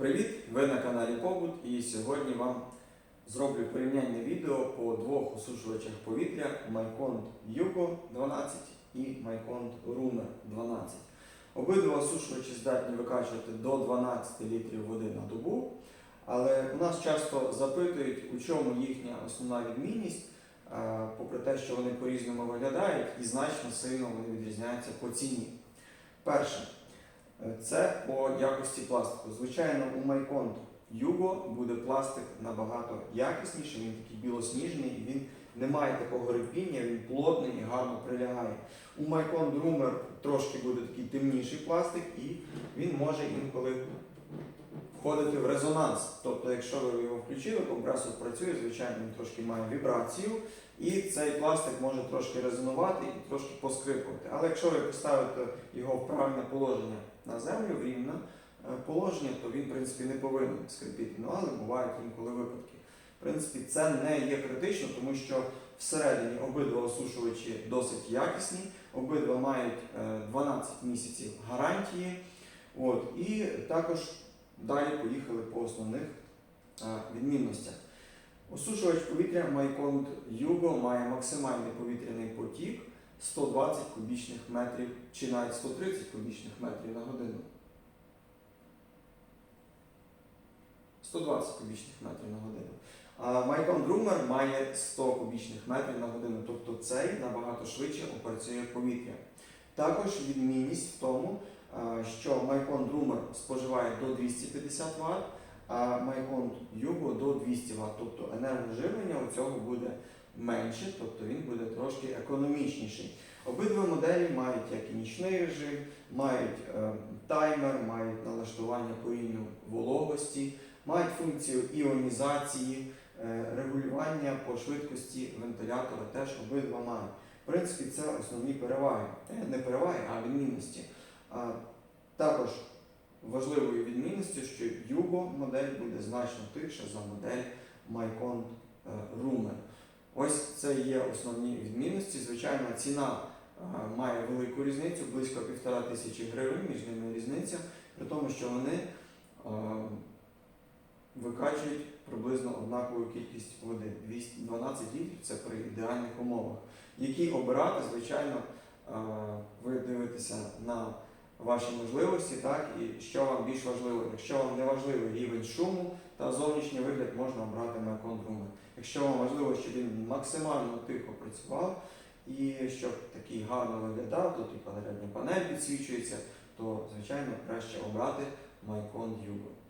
Привіт! Ви на каналі Побут і сьогодні вам зроблю порівнянне відео по двох осушувачах повітря Mycont Yugo 12 і Mycont Rumer 12. Обидва осушувачі здатні викачувати до 12 літрів води на добу, але у нас часто запитують, у чому їхня основна відмінність, попри те, що вони по-різному виглядають і значно сильно вони відрізняються по ціні. Перше. Це по якості пластику. Звичайно, у Майкон Юго буде пластик набагато якісніший, він такий білосніжний, він не має такого рипіння, він плотний і гарно прилягає. У Майкон Друмер трошки буде такий темніший пластик, і він може інколи входити в резонанс. Тобто, якщо ви його включили, компресор працює, звичайно, він трошки має вібрацію, і цей пластик може трошки резонувати і трошки поскрипувати. Але якщо ви поставите його в правильне положення на землю, в рівне е, положення, то він, в принципі, не повинен скрипіти. Ну, але бувають інколи випадки. В принципі, це не є критично, тому що всередині обидва осушувачі досить якісні, обидва мають е, 12 місяців гарантії. От, і також далі поїхали по основних е, відмінностях. Осушувач повітря Майконт Yugo має максимальний повітряний потік 120 кубічних метрів чи навіть 130 кубічних метрів на годину. 120 кубічних метрів на годину. А Майкон Друмер має 100 кубічних метрів на годину, тобто цей набагато швидше опрацює повітря. Також відмінність в тому, а, що Майкон Друмер споживає до 250 Вт, а Майкон Юго до 200 Вт. Тобто енергоживлення у цього буде менше, тобто він буде трошки економічніший. Обидва моделі мають як і нічний режим, мають е, таймер, мають налаштування по рівню вологості, мають функцію іонізації, е, регулювання по швидкості вентилятора теж обидва мають. В принципі, це основні переваги. Е, Не переваги, а відмінності. Також важливою відмінністю, що Yugo модель буде значно тихша за модель Mycon е, Ось це є основні відмінності. Звичайно, ціна е, має велику різницю, близько півтора тисячі гривень, між ними різниця, при тому, що вони е, викачують приблизно однакову кількість води. 212 літрів це при ідеальних умовах. Які обирати, звичайно, ви дивитеся на ваші можливості, так, і що вам більш важливо. Якщо вам не важливий рівень шуму та зовнішній вигляд, можна обрати Macon Rumor. Якщо вам важливо, щоб він максимально тихо працював і щоб такий гарно виглядав, тут і передня панель підсвічується, то звичайно краще обрати Майкон Yugo.